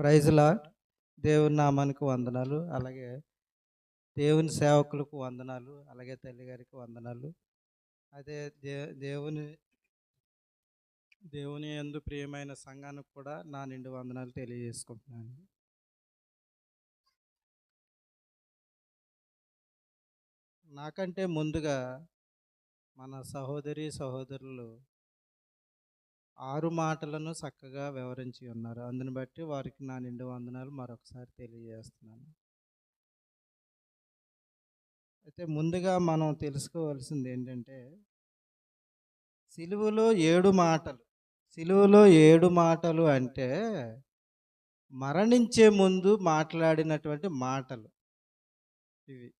ప్రైజ్లా దేవుని నామానికి వందనాలు. అలాగే దేవుని సేవకులకు వందనాలు. అలాగే తల్లిగారికి వందనాలు. అదే దే దేవుని దేవుని ఎందు ప్రియమైన సంఘానికి కూడా నా నిండు వందనాలు తెలియజేసుకుంటున్నాను. నాకంటే ముందుగా మన సహోదరి సహోదరులు ఆరు మాటలను చక్కగా వివరించి ఉన్నారు. అందుని బట్టి వారికి నా నిండు వందనాలు మరొకసారి తెలియజేస్తున్నాను. అయితే ముందుగా మనం తెలుసుకోవాల్సింది ఏంటంటే సిలువలో ఏడు మాటలు సిలువలో ఏడు మాటలు అంటే మరణించే ముందు మాట్లాడినటువంటి మాటలు ఇవి.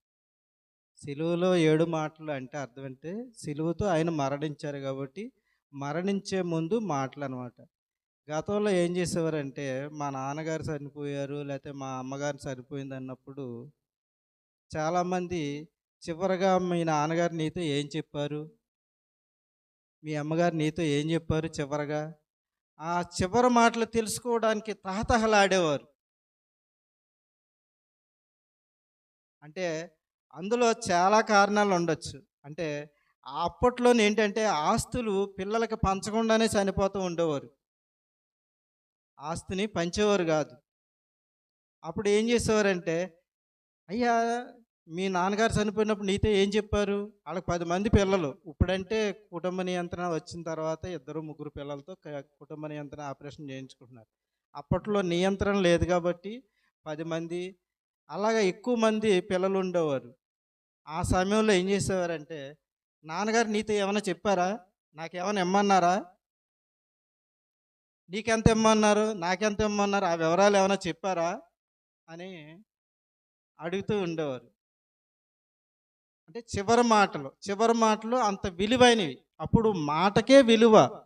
సిలువలో ఏడు మాటలు అంటే అర్థం అంటే సిలువతో ఆయన మరణించారు కాబట్టి మరణించే ముందు మాటలు అనమాట గతంలో ఏం చేసేవారంటే మా నాన్నగారు చనిపోయారు లేకపోతే మా అమ్మగారు చనిపోయింది అన్నప్పుడు చాలామంది చివరగా మీ నాన్నగారు నీతో ఏం చెప్పారు? మీ అమ్మగారు నీతో ఏం చెప్పారు చివరగా? ఆ చివరి మాటలు తెలుసుకోవడానికి తహతహలాడేవారు అంటే అందులో చాలా కారణాలు ఉండొచ్చు అంటే అప్పట్లో ఏంటంటే ఆస్తులు పిల్లలకి పంచకుండానే చనిపోతూ ఉండేవారు. ఆస్తిని పంచేవారు కాదు. అప్పుడు ఏం చేసేవారంటే అయ్యా మీ నాన్నగారు చనిపోయినప్పుడు నీతో ఏం చెప్పారు? వాళ్ళకి పది మంది పిల్లలు. ఇప్పుడంటే కుటుంబ నియంత్రణ వచ్చిన తర్వాత ఇద్దరు ముగ్గురు పిల్లలతో కుటుంబ నియంత్రణ ఆపరేషన్ చేయించుకుంటున్నారు. అప్పట్లో నియంత్రణ లేదు కాబట్టి పది మంది అలాగా ఎక్కువ మంది పిల్లలు ఉండేవారు. ఆ సమయంలో ఏం చేసేవారంటే నాన్నగారు నీతో ఏమైనా చెప్పారా? నాకేమైనా ఇమ్మన్నారా? నీకెంత ఇమ్మన్నారు? నాకెంత ఇమ్మన్నారు? ఆ వివరాలు ఏమైనా చెప్పారా? అని అడుగుతూ ఉండేవారు. అంటే చివరి మాటలు చివరి మాటలు అంత విలువైనవి. అప్పుడు మాటకే విలువ.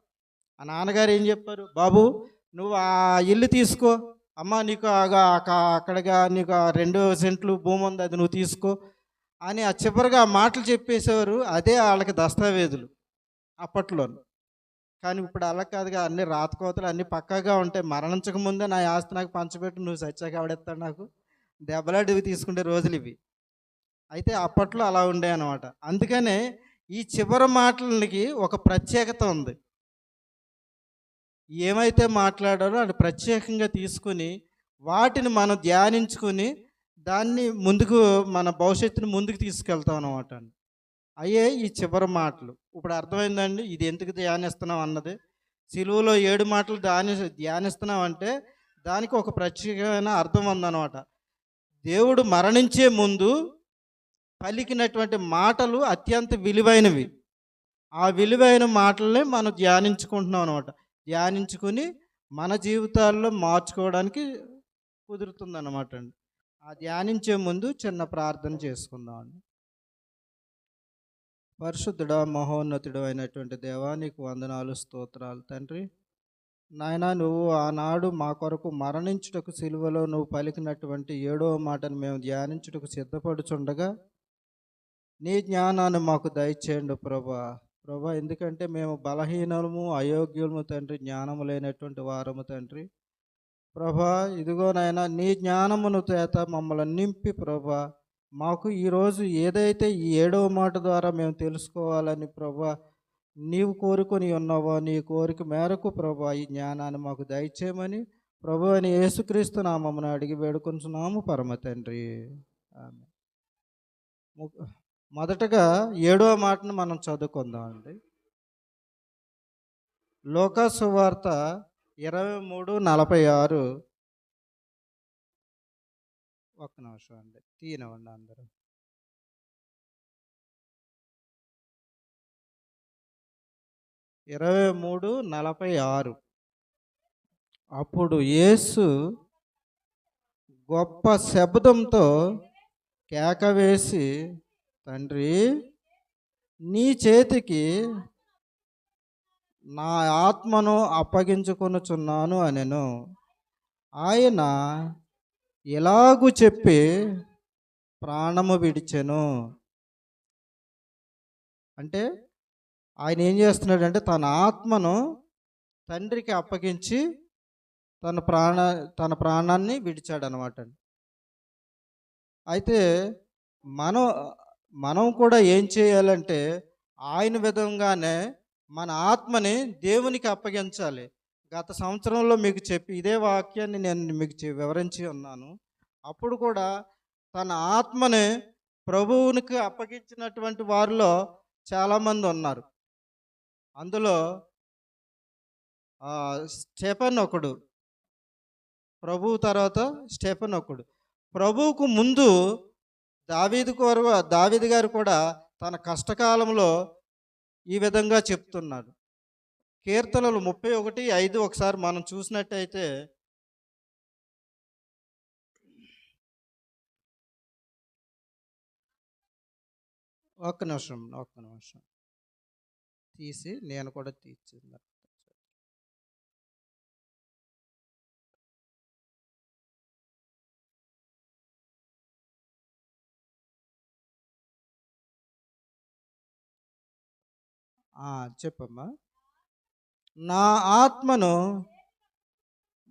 ఆ నాన్నగారు ఏం చెప్పారు? బాబు నువ్వు ఆ ఇల్లు తీసుకో. అమ్మ నీకు అక్కడగా నీకు ఆ రెండు సెంట్లు భూమి ఉంది అది నువ్వు తీసుకో. అని ఆ చివరిగా మాటలు చెప్పేసేవారు అదే వాళ్ళకి దస్తావేజులు అప్పట్లో కానీ ఇప్పుడు అలా కాదుగా అన్ని రాతకోతలు అన్ని పక్కాగా ఉంటాయి. మరణించక ముందే నా ఆస్తి నాకు పంచబెట్టు నువ్వు సచ్చాక ఆవిడెత్తాడు నాకు. దెబ్బలాడివి తీసుకునే రోజులు ఇవి. అయితే అప్పట్లో అలా ఉండే అనమాట అందుకనే ఈ చివరి మాటలకి ఒక ప్రత్యేకత ఉంది. ఏమైతే మాట్లాడారో అది ప్రత్యేకంగా తీసుకుని వాటిని మనం ధ్యానించుకుని దాన్ని ముందుకు మన భవిష్యత్తుని ముందుకు తీసుకెళ్తాం అనమాట అండి. అయ్యే ఈ చివరి మాటలు. ఇప్పుడు అర్థమైందండి ఇది ఎందుకు ధ్యానిస్తున్నాం అన్నది. సిలువలో ఏడు మాటలు ధ్యాని ధ్యానిస్తున్నాం అంటే దానికి ఒక ప్రత్యేకమైన అర్థం ఉందన్నమాట. దేవుడు మరణించే ముందు పలికినటువంటి మాటలు అత్యంత విలువైనవి. ఆ విలువైన మాటలనే మనం ధ్యానించుకుంటున్నాం అనమాట ధ్యానించుకుని మన జీవితాల్లో మార్చుకోవడానికి కుదురుతుంది అన్నమాట అండి. ఆ ధ్యానించే ముందు చిన్న ప్రార్థన చేసుకుందాం అండి పరిశుద్ధుడా మహోన్నతుడు అయినటువంటి దేవా నీకు వందనాలు స్తోత్రాలు తండ్రి. నాయన నువ్వు ఆనాడు మా కొరకు మరణించుటకు సిలువలో నువ్వు పలికినటువంటి ఏడవ మాటను మేము ధ్యానించుటకు సిద్ధపడుచుండగా నీ జ్ఞానాన్ని మాకు దయచేయండి ప్రభా. ప్రభా ఎందుకంటే మేము బలహీనము అయోగ్యులము తండ్రి జ్ఞానము లేనటువంటి వారము తండ్రి. ప్రభా ఇదిగో నాయన నీ జ్ఞానమును చేత మమ్మల్ని నింపి ప్రభా. మాకు ఈరోజు ఏదైతే ఈ ఏడవ మాట ద్వారా మేము తెలుసుకోవాలని ప్రభా నీవు కోరుకొని ఉన్నావో నీ కోరిక మేరకు ప్రభా ఈ జ్ఞానాన్ని మాకు దయచేయమని ప్రభు అని యేసుక్రీస్తు నామమున అడిగి వేడుకుంటున్నాము పరమ తండ్రి. ఆమె మొదటగా ఏడవ మాటను మనం చదువుకుందాం అండి లోకా సువార్త ఇరవై మూడు నలభై ఆరు. ఒక్క నిమిషం అండి. తీయనివ్వండి అందరూ. ఇరవై మూడు నలభై ఆరు. అప్పుడు యేసు గొప్ప శబ్దంతో కేక వేసి తండ్రి నీ చేతికి నా ఆత్మను అప్పగించుకొనుచున్నాను అనెను. ఆయన ఎలాగు చెప్పి ప్రాణము విడిచెను. అంటే ఆయన ఏం చేస్తున్నాడంటే తన ఆత్మను తండ్రికి అప్పగించి తన ప్రాణ తన ప్రాణాన్ని విడిచాడనమాట. అయితే మనం మనం కూడా ఏం చేయాలంటే ఆయన విధంగానే మన ఆత్మని దేవునికి అప్పగించాలి. గత సంవత్సరంలో మీకు చెప్పి ఇదే వాక్యాన్ని నేను మీకు వివరించి ఉన్నాను. అప్పుడు కూడా తన ఆత్మని ప్రభువునికి అప్పగించినటువంటి వారిలో చాలామంది ఉన్నారు. అందులో స్టెఫన్ ఒకడు. ప్రభువు తర్వాత స్టెఫన్ ఒకడు. ప్రభువుకు ముందు దావీదు కోరు దావీదు గారు కూడా తన కష్టకాలంలో ఈ విధంగా చెప్తున్నారు కీర్తనలు ముప్పై ఒకటి ఐదు ఒకసారి మనం చూసినట్టయితే ఒక్క నిమిషం ఒక్క నిమిషం. తీసి నేను కూడా తీర్చిందా చెప్పమ్మా. నా ఆత్మను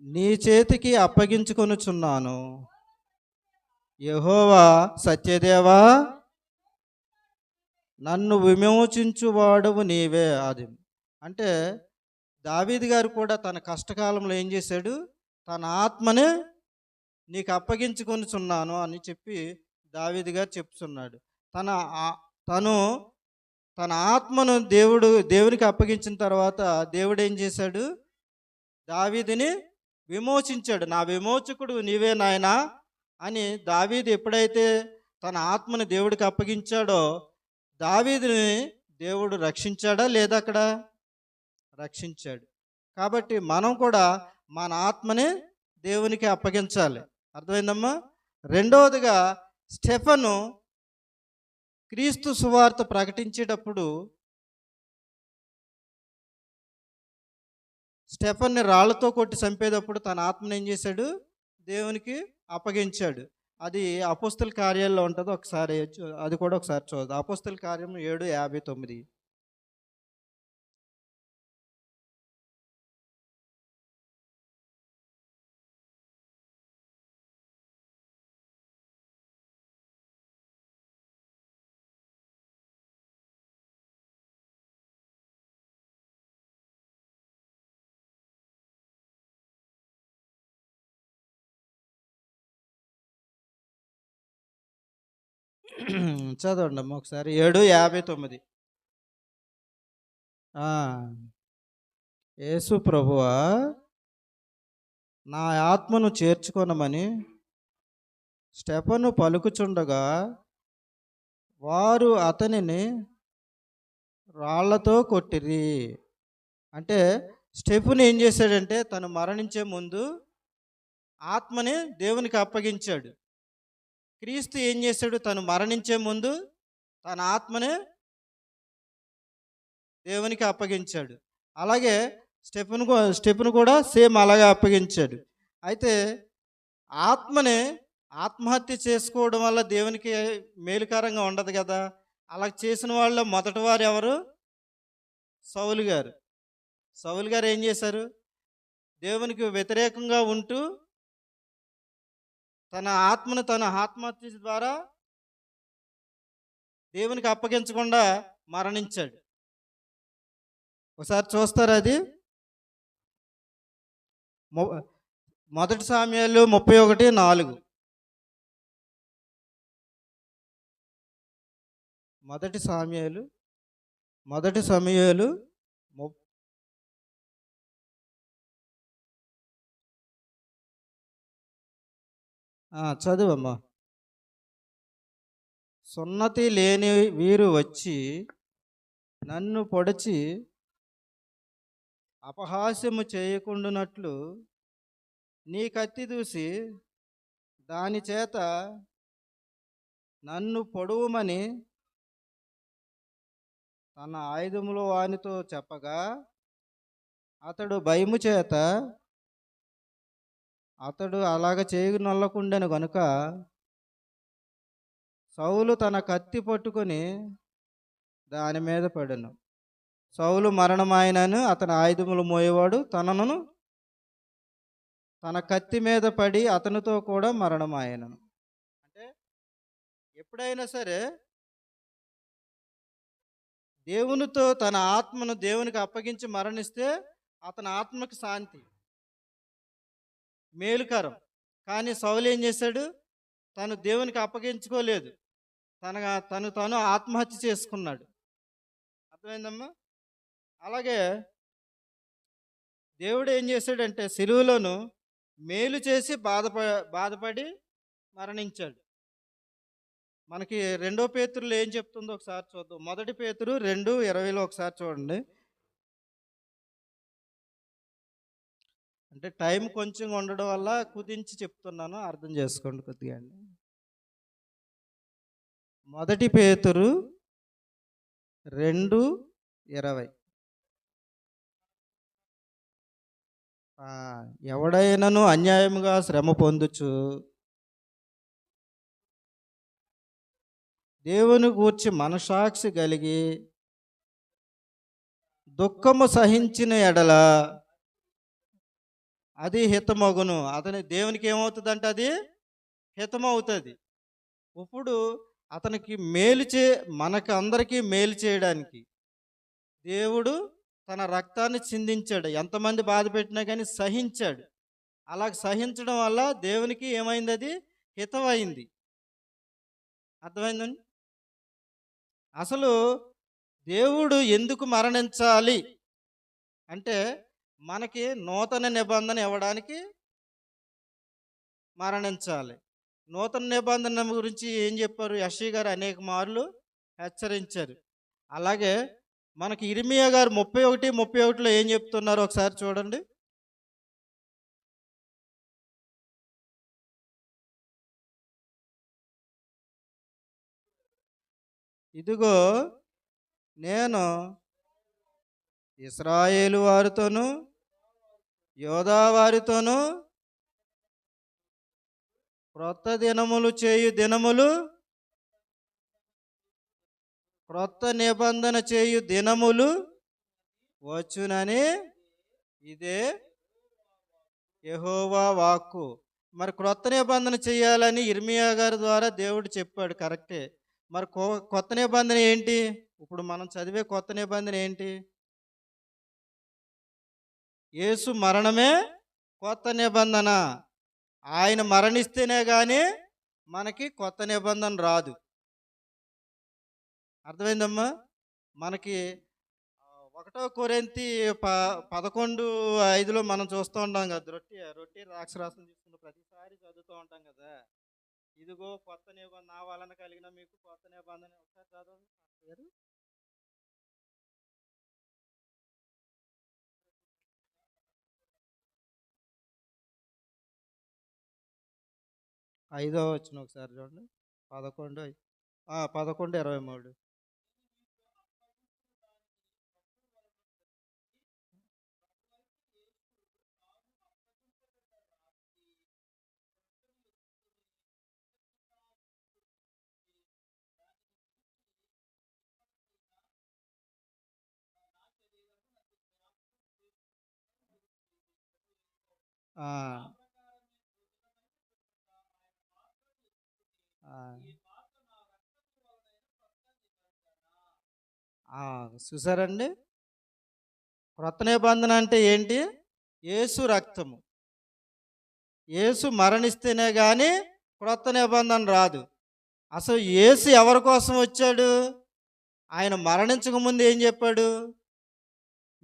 నీ చేతికి అప్పగించుకొనుచున్నాను. యహోవా సత్యదేవా నన్ను విమోచించువాడవు నీవే అది అంటే దావీద్ గారు కూడా తన కష్టకాలంలో ఏం చేశాడు? తన ఆత్మనే నీకు అప్పగించుకొనిచున్నాను అని చెప్పి దావీద్ గారు చెప్తున్నాడు. తన తను తన ఆత్మను దేవుడు దేవునికి అప్పగించిన తర్వాత దేవుడు ఏం చేశాడు? దావీదిని విమోచించాడు. నా విమోచకుడు నీవే నాయనా అని దావీదు ఎప్పుడైతే తన ఆత్మను దేవుడికి అప్పగించాడో దావీదుని దేవుడు రక్షించాడా లేదా అక్కడ? రక్షించాడు. కాబట్టి మనం కూడా మన ఆత్మని దేవునికి అప్పగించాలి. అర్థమైందమ్మా? రెండవదిగా స్టెఫను క్రీస్తు సువార్త ప్రకటించేటప్పుడు స్టెఫన్ని రాళ్ళతో కొట్టి చంపేటప్పుడు తన ఆత్మను ఏం చేశాడు? దేవునికి అప్పగించాడు. అది అపోస్తుల కార్యాల్లో ఉంటుంది. ఒకసారి అది కూడా ఒకసారి చూద్దాం. అపోస్తుల కార్యం ఏడు యాభై తొమ్మిది. చదవండి అమ్మ ఒకసారి. ఏడు యాభై తొమ్మిది. యేసు ప్రభువా నా ఆత్మను చేర్చుకొనమని స్టెఫను పలుకుచుండగా వారు అతనిని రాళ్ళతో కొట్టిరి. అంటే స్టెఫెన్ ఏం చేశాడంటే తను మరణించే ముందు ఆత్మని దేవునికి అప్పగించాడు. క్రీస్తు ఏం చేశాడు? తను మరణించే ముందు తన ఆత్మని దేవునికి అప్పగించాడు. అలాగే స్టెఫెన్ స్టెఫెన్ కూడా సేమ్ అలాగే అప్పగించాడు. అయితే ఆత్మని ఆత్మహత్య చేసుకోవడం వల్ల దేవునికి మేలుకరంగా ఉండదు కదా? అలా చేసిన వాళ్ళ మొదటి వారు ఎవరు? సౌలు గారు. సౌలు గారు ఏం చేశారు? దేవునికి వ్యతిరేకంగా ఉంటూ తన ఆత్మను తన ఆత్మహత్య ద్వారా దేవునికి అప్పగించకుండా మరణించాడు. ఒకసారి చూస్తారు అది? మొదటి సామ్యాలు ముప్పై ఒకటి నాలుగు. మొదటి సామ్యాలు మొదటి సమయాలు చదువమ్మా. సున్నతి లేని వీరు వచ్చి నన్ను పొడిచి అపహాస్యము చేయకుండానట్లు నీ కత్తి దూసి దాని చేత నన్ను పొడవుమని తన ఆయుధములో వానితో చెప్పగా అతడు భయము చేత అతడు అలాగ చేయనొల్లకుండెను గనుక సౌలు తన కత్తి పట్టుకొని దాని మీద పడను. సౌలు మరణమాయనను అతని ఆయుధములు మోయేవాడు తనను తన కత్తి మీద పడి అతనితో కూడా మరణమాయనను అంటే ఎప్పుడైనా సరే దేవునితో తన ఆత్మను దేవునికి అప్పగించి మరణిస్తే అతని ఆత్మకు శాంతి. మేలుకరం. కానీ సౌలు ఏం చేశాడు? తను దేవునికి అప్పగించుకోలేదు. తన తను తను ఆత్మహత్య చేసుకున్నాడు. అర్థమైందమ్మా? అలాగే దేవుడు ఏం చేశాడంటే సిలువలోను మేలు చేసి బాధప బాధపడి మరణించాడు. మనకి రెండో పేతురులో ఏం చెప్తుందో ఒకసారి చూద్దాం. మొదటి పేతురు రెండు ఇరవైలో ఒకసారి చూడండి. అంటే టైం కొంచెం ఉండడం వల్ల కుదించి చెప్తున్నాను అర్థం చేసుకోండి కొద్దిగా అండి. మొదటి పేతురు రెండు ఇరవై. ఆ, ఎవడైనను అన్యాయముగా శ్రమ పొందుచు దేవుని గూర్చి మనసాక్షి కలిగి దుఃఖము సహించిన ఎడల అది హితమగును. అతని దేవునికి ఏమవుతుందంటే అది హితమవుతుంది. ఇప్పుడు అతనికి మేలు చే మనకు అందరికీ మేలు చేయడానికి దేవుడు తన రక్తాన్ని చిందించాడు. ఎంతమంది బాధ పెట్టినా కానీ సహించాడు. అలా సహించడం వల్ల దేవునికి ఏమైంది అది హితమైంది. అర్థమైందండి? అసలు దేవుడు ఎందుకు మరణించాలి? అంటే మనకి నూతన నిబంధన ఇవ్వడానికి మరణించాలి. నూతన నిబంధన గురించి ఏం చెప్పారు? యషి గారు అనేక మార్లు హెచ్చరించారు. అలాగే మనకి ఇరిమియా గారు ముప్పై ఒకటి ముప్పై ఒకటిలో ఏం చెప్తున్నారు ఒకసారి చూడండి. ఇదిగో నేను ఇస్రాయేలు వారితోనూ యోదావారితోనూ క్రొత్త దినములు చేయు దినములు క్రొత్త నిబంధన చేయు దినములు వచ్చునని ఇదే యహోవా వాక్కు. మరి క్రొత్త నిబంధన చేయాలని ఇర్మియా గారి ద్వారా దేవుడు చెప్పాడు కరెక్టే. మరి కొ- కొత్త నిబంధన ఏంటి? ఇప్పుడు మనం చదివే కొత్త నిబంధన ఏంటి? యేసు మరణమే కొత్త నిబంధన. ఆయన మరణిస్తేనే కానీ మనకి కొత్త నిబంధన రాదు. అర్థమైందమ్మా? మనకి ఒకటో కొరెంతి ప పదకొండు ఐదులో మనం చూస్తూ ఉంటాం కదా రొట్టి రొట్టి రాక్షరాసం తీసుకున్న ప్రతిసారి చదువుతూ ఉంటాం కదా. ఇదిగో కొత్త నిబంధన నా వలన కలిగిన మీకు కొత్త నిబంధన. ఒకసారి చదవండి ఐదో వచ్చిన ఒకసారి చూడండి. పదకొండు పదకొండు ఇరవై మూడు. ఆ, చూసారండి? క్రొత్త నిబంధన అంటే ఏంటి? యేసు రక్తము. యేసు మరణిస్తేనే కానీ క్రొత్త నిబంధన రాదు. అసలు యేసు ఎవరి కోసం వచ్చాడు? ఆయన మరణించక ముందు ఏం చెప్పాడు?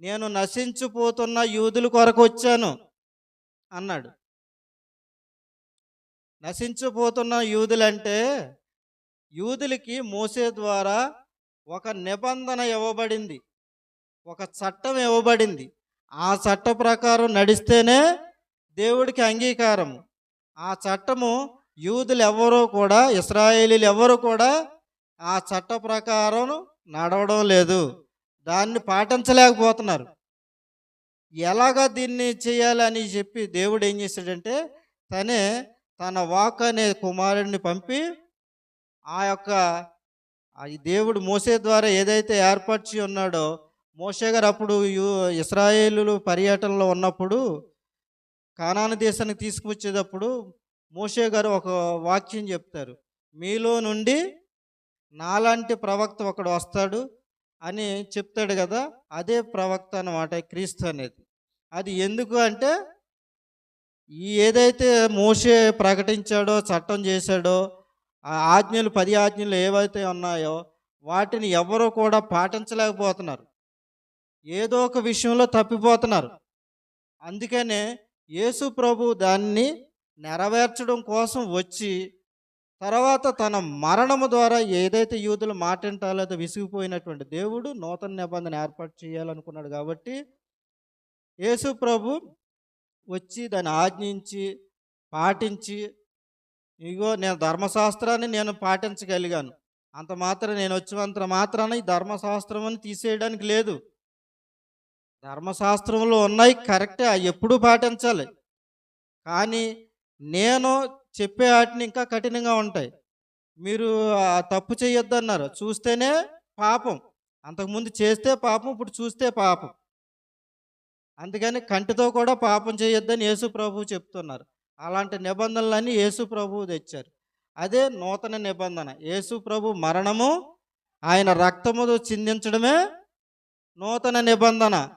నేను నశించిపోతున్న యూదుల కొరకు వచ్చాను అన్నాడు. నశించిపోతున్న యూదులంటే యూదులకి మోసే ద్వారా ఒక నిబంధన ఇవ్వబడింది. ఒక చట్టం ఇవ్వబడింది. ఆ చట్ట ప్రకారం నడిస్తేనే దేవుడికి అంగీకారము. ఆ చట్టము యూదులు ఎవరూ కూడా ఇస్రాయేలీలు ఎవరు కూడా ఆ చట్ట ప్రకారం నడవడం లేదు. దాన్ని పాటించలేకపోతున్నారు. ఎలాగా దీన్ని చేయాలని చెప్పి దేవుడు ఏం చేశాడంటే తనే తన వాక్ అనే కుమారుడిని పంపి ఆ యొక్క ఆ ఈ దేవుడు మోసే ద్వారా ఏదైతే ఏర్పరిచి ఉన్నాడో మోసే గారు అప్పుడు ఇస్రాయేలు పర్యటనలో ఉన్నప్పుడు కానాన దేశానికి తీసుకువచ్చేటప్పుడు మోసే గారు ఒక వాక్యం చెప్తారు. మీలో నుండి నాలాంటి ప్రవక్త ఒకడు వస్తాడు అని చెప్తాడు కదా అదే ప్రవక్త అన్నమాట క్రీస్తు అనేది. అది ఎందుకు అంటే ఈ ఏదైతే మోసే ప్రకటించాడో చట్టం చేశాడో ఆ ఆజ్ఞలు పది ఆజ్ఞలు ఏవైతే ఉన్నాయో వాటిని ఎవరో కూడా పాటించలేకపోతున్నారు. ఏదో ఒక విషయంలో తప్పిపోతున్నారు. అందుకనే యేసు ప్రభు దాన్ని నెరవేర్చడం కోసం వచ్చి తర్వాత తన మరణము ద్వారా ఏదైతే యూదులు మాటింటాలేదో విసిగిపోయినటువంటి దేవుడు నూతన నిబంధన ఏర్పాటు చేయాలనుకున్నాడు కాబట్టి యేసు ప్రభు వచ్చి దాన్ని ఆజ్ఞించి పాటించి ఇగో నేను ధర్మశాస్త్రాన్ని నేను పాటించగలిగాను. అంత మాత్రం నేను వచ్చినంత మాత్రాన ఈ ధర్మశాస్త్రం అని తీసేయడానికి లేదు. ధర్మశాస్త్రంలో ఉన్నాయి కరెక్టే అవి ఎప్పుడూ పాటించాలి. కానీ నేను చెప్పే వాటిని ఇంకా కఠినంగా ఉంటాయి. మీరు తప్పు చేయొద్దన్నారు. చూస్తేనే పాపం. అంతకుముందు చేస్తే పాపం ఇప్పుడు చూస్తే పాపం. అందుకని కంటితో కూడా పాపం చేయొద్దని యేసు ప్రభువు చెప్తున్నారు. అలాంటి నిబంధనలన్నీ యేసు ప్రభువు తెచ్చారు. అదే నూతన నిబంధన. యేసు ప్రభు మరణము ఆయన రక్తముతో చిందించడమే నూతన నిబంధన.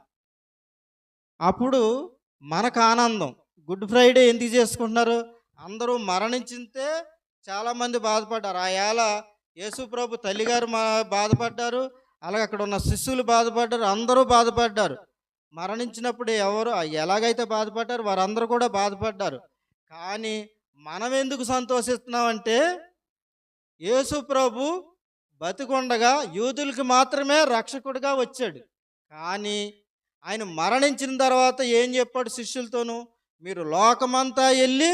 అప్పుడు మనకు ఆనందం. గుడ్ ఫ్రైడే ఎందుకు చేసుకుంటున్నారు? అందరూ మరణించితే చాలామంది బాధపడ్డారు. ఆ ఏళ యేసు ప్రభు తల్లిగారు మా బాధపడ్డారు. అలాగే అక్కడ ఉన్న శిష్యులు బాధపడ్డారు. అందరూ బాధపడ్డారు. మరణించినప్పుడు ఎవరు ఎలాగైతే బాధపడ్డారు వారందరూ కూడా బాధపడ్డారు. కానీ మనం ఎందుకు సంతోషిస్తున్నామంటే యేసు ప్రభు బతికొండగా యూదులకి మాత్రమే రక్షకుడిగా వచ్చాడు. కానీ ఆయన మరణించిన తర్వాత ఏం చెప్పాడు శిష్యులతోనూ? మీరు లోకమంతా వెళ్ళి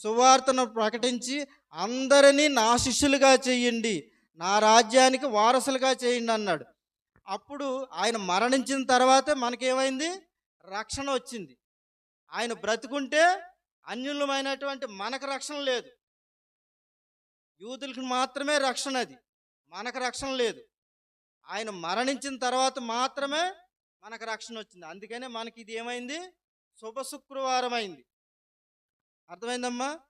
సువార్తను ప్రకటించి అందరినీ నా శిష్యులుగా చేయండి నా రాజ్యానికి వారసులుగా చేయండి అన్నాడు. అప్పుడు ఆయన మరణించిన తర్వాతే మనకేమైంది? రక్షణ వచ్చింది. ఆయన బ్రతుకుంటే అన్యులమైనటువంటి మనకు రక్షణ లేదు. యూదులకు మాత్రమే రక్షణ అది. మనకు రక్షణ లేదు. ఆయన మరణించిన తర్వాత మాత్రమే మనకు రక్షణ వచ్చింది. అందుకనే మనకి ఇది ఏమైంది? శుభ శుక్రవారం అయింది అర్థమైందమ్మా?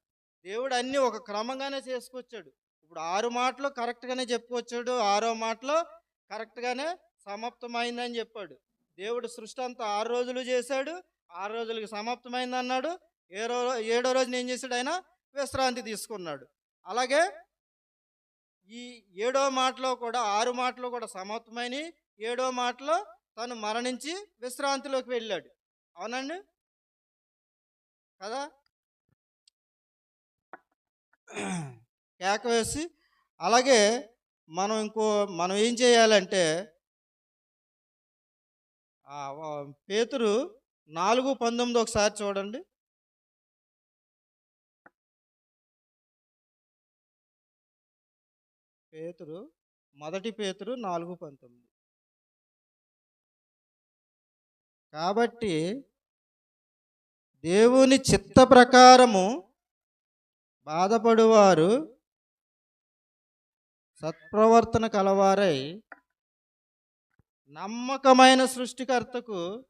దేవుడు అన్నీ ఒక క్రమంగానే చేసుకొచ్చాడు. ఇప్పుడు ఆరు మాటలు కరెక్ట్గానే చెప్పుకొచ్చాడు. ఆరో మాటలో కరెక్ట్గానే సమాప్తమైందని చెప్పాడు. దేవుడు సృష్టి అంతా ఆరు రోజులు చేశాడు. ఆరు రోజులకి సమాప్తమైంది అన్నాడు. ఏడో ఏడో రోజున ఏం చేశాడు ఆయన? విశ్రాంతి తీసుకున్నాడు. అలాగే ఈ ఏడో మాటలో కూడా ఆరు మాటలో కూడా సమాప్తమైన ఏడో మాటలో తను మరణించి విశ్రాంతిలోకి వెళ్ళాడు. అవునండి? కదా? కేక వేసి అలాగే మనం ఇంకో మనం ఏం చేయాలంటే పేతురు నాలుగు పంతొమ్మిది ఒకసారి చూడండి. పేతురు మొదటి పేతురు నాలుగు పంతొమ్మిది. కాబట్టి దేవుని చిత్త ప్రకారము బాధపడువారు సత్ప్రవర్తన కలవారై నమ్మకమైన సృష్టికర్తకు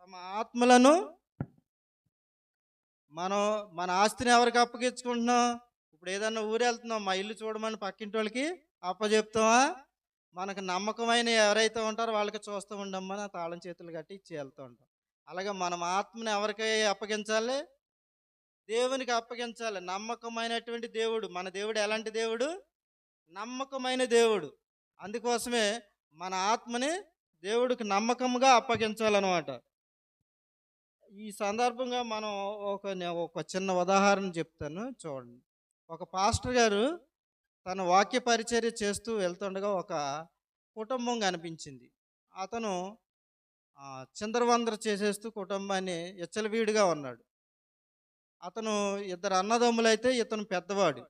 తమ ఆత్మలను మనం మన ఆస్తిని ఎవరికి అప్పగించుకుంటున్నాం? ఇప్పుడు ఏదన్నా ఊరు వెళ్తున్నాం మా ఇల్లు చూడమని పక్కింటి వాళ్ళకి అప్పచెప్తామా మనకు నమ్మకమైన ఎవరైతే ఉంటారో వాళ్ళకి చూస్తూ ఉండమ్మని తాళం చేతులు కట్టి ఇచ్చి వెళ్తూ ఉంటాం. అలాగే మనం ఆత్మని ఎవరికి అప్పగించాలి? దేవునికి అప్పగించాలి. నమ్మకమైనటువంటి దేవుడు మన దేవుడు ఎలాంటి దేవుడు? నమ్మకమైన దేవుడు. అందుకోసమే మన ఆత్మని దేవుడికి నమ్మకంగా అప్పగించాలన్నమాట. ఈ సందర్భంగా మనం ఒక ఒక చిన్న ఉదాహరణ చెప్తాను చూడండి. ఒక పాస్టర్ గారు తన వాక్య పరిచర్య చేస్తూ వెళ్తుండగా ఒక కుటుంబం కనిపించింది. అతను చిందరవందర చేసేస్తూ కుటుంబాన్ని ఎచ్చలవీడిగా ఉన్నాడు. అతను ఇద్దరు అన్నదమ్ములైతే ఇతను పెద్దవాడు.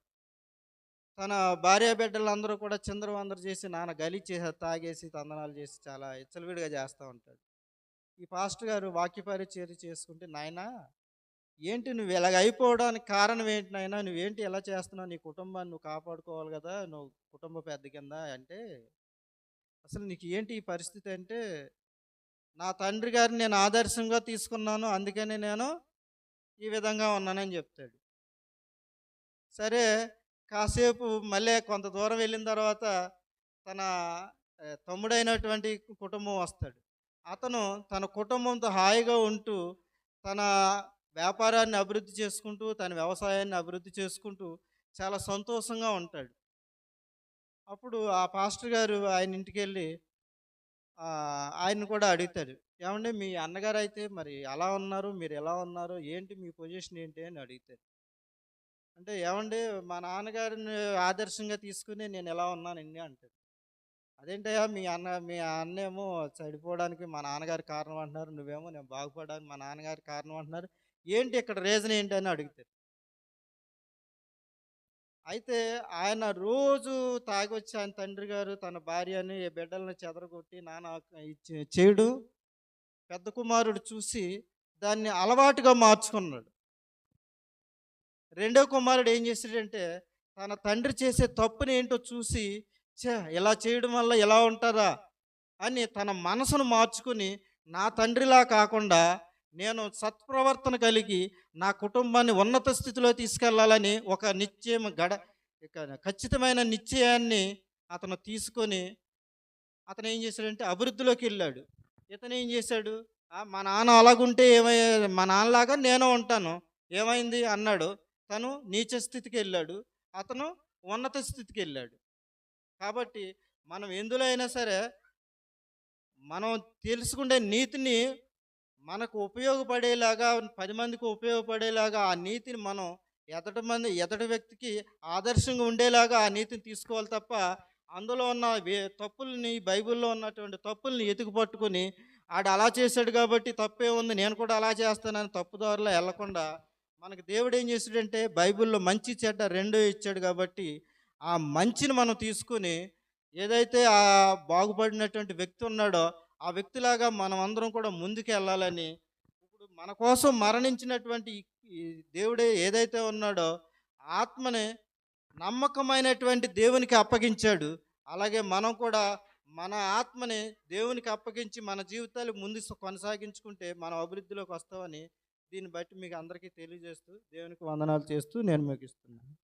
తన భార్య బిడ్డలందరూ కూడా చిందరవందర చేసి నాన్న గలి చేసి తాగేసి తందనాలు చేసి చాలా ఎచ్చలవిడిగా చేస్తూ ఉంటాడు. ఈ పాస్టర్ గారు వాక్య చేరి చేసుకుంటే నాయనా ఏంటి నువ్వు ఇలాగ అయిపోవడానికి కారణం ఏంటి నాయన? నువ్వేంటి ఎలా చేస్తున్నావు? నీ కుటుంబాన్ని నువ్వు కాపాడుకోవాలి కదా నువ్వు కుటుంబ పెద్ద కింద అంటే అసలు నీకు ఏంటి ఈ పరిస్థితి అంటే నా తండ్రి గారిని నేను ఆదర్శంగా తీసుకున్నాను అందుకని నేను ఈ విధంగా ఉన్నానని చెప్తాడు. సరే కాసేపు మళ్ళీ కొంత దూరం వెళ్ళిన తర్వాత తన తమ్ముడైనటువంటి కుటుంబం వస్తాడు. అతను తన కుటుంబంతో హాయిగా ఉంటూ తన వ్యాపారాన్ని అభివృద్ధి చేసుకుంటూ తన వ్యవసాయాన్ని అభివృద్ధి చేసుకుంటూ చాలా సంతోషంగా ఉంటాడు. అప్పుడు ఆ పాస్టర్ గారు ఆయన ఇంటికి వెళ్ళి ఆయన కూడా అడుగుతాడు. ఏమంటే మీ అన్నగారు అయితే మరి ఎలా ఉన్నారు? మీరు ఎలా ఉన్నారు? ఏంటి మీ పొజిషన్ ఏంటి? అని అడుగుతారు అంటే ఏమండి మా నాన్నగారిని ఆదర్శంగా తీసుకుని నేను ఎలా ఉన్నానండి అంటాడు అదేంటయ్యా మీ అన్న మీ అన్నేమో చెడిపోవడానికి మా నాన్నగారి కారణం అంటున్నారు నువ్వేమో నేను బాగుపడడానికి మా నాన్నగారి కారణం అంటున్నారు. ఏంటి ఇక్కడ రీజన్ ఏంటి అని అడుగుతారు. అయితే ఆయన రోజు తాగొచ్చి ఆయన తండ్రి గారు తన భార్యని ఈ బిడ్డలను చెదరగొట్టి నాన్న చేయడు పెద్ద కుమారుడు చూసి దాన్ని అలవాటుగా మార్చుకున్నాడు. రెండో కుమారుడు ఏం చేశాడంటే తన తండ్రి చేసే తప్పుని ఏంటో చూసి చే ఇలా చేయడం వల్ల ఎలా ఉంటారా? అని తన మనసును మార్చుకుని నా తండ్రిలా కాకుండా నేను సత్ప్రవర్తన కలిగి నా కుటుంబాన్ని ఉన్నత స్థితిలో తీసుకెళ్ళాలని ఒక నిశ్చయం గడ ఖచ్చితమైన నిశ్చయాన్ని అతను తీసుకొని అతను ఏం చేశాడంటే అభివృద్ధిలోకి వెళ్ళాడు. ఇతను ఏం చేశాడు మా నాన్న అలాగుంటే ఏమై మా నాన్నలాగా నేను ఉంటాను ఏమైంది? అన్నాడు. తను నీచ స్థితికి వెళ్ళాడు. అతను ఉన్నత స్థితికి వెళ్ళాడు. కాబట్టి మనం ఎందులో అయినా సరే మనం తెలుసుకునే నీతిని మనకు ఉపయోగపడేలాగా పది మందికి ఉపయోగపడేలాగా ఆ నీతిని మనం ఎదటి మంది ఎదటి వ్యక్తికి ఆదర్శంగా ఉండేలాగా ఆ నీతిని తీసుకోవాలి తప్ప అందులో ఉన్న వే- తప్పుల్ని బైబిల్లో ఉన్నటువంటి తప్పుల్ని ఎతుకు పట్టుకుని ఆడు అలా చేశాడు కాబట్టి తప్పే ఉంది నేను కూడా అలా చేస్తానని తప్పుదారిలో వెళ్ళకుండా మనకి దేవుడు ఏం చేసాడంటే బైబిల్లో మంచి చెడ్డ రెండో ఇచ్చాడు కాబట్టి ఆ మంచిని మనం తీసుకుని ఏదైతే ఆ బాగుపడినటువంటి వ్యక్తి ఉన్నాడో ఆ వ్యక్తిలాగా మనం అందరం కూడా ముందుకు వెళ్ళాలని ఇప్పుడు మన కోసం మరణించినటువంటి దేవుడే ఏదైతే ఉన్నాడో ఆత్మని నమ్మకమైనటువంటి దేవునికి అప్పగించాడు. అలాగే మనం కూడా మన ఆత్మని దేవునికి అప్పగించి మన జీవితాలు ముందు కొనసాగించుకుంటే మనం అభివృద్ధిలోకి వస్తామని దీన్ని బట్టి మీకు అందరికీ తెలియజేస్తూ దేవునికి వందనాలు చేస్తూ నేను మీకు ఇస్తున్నాను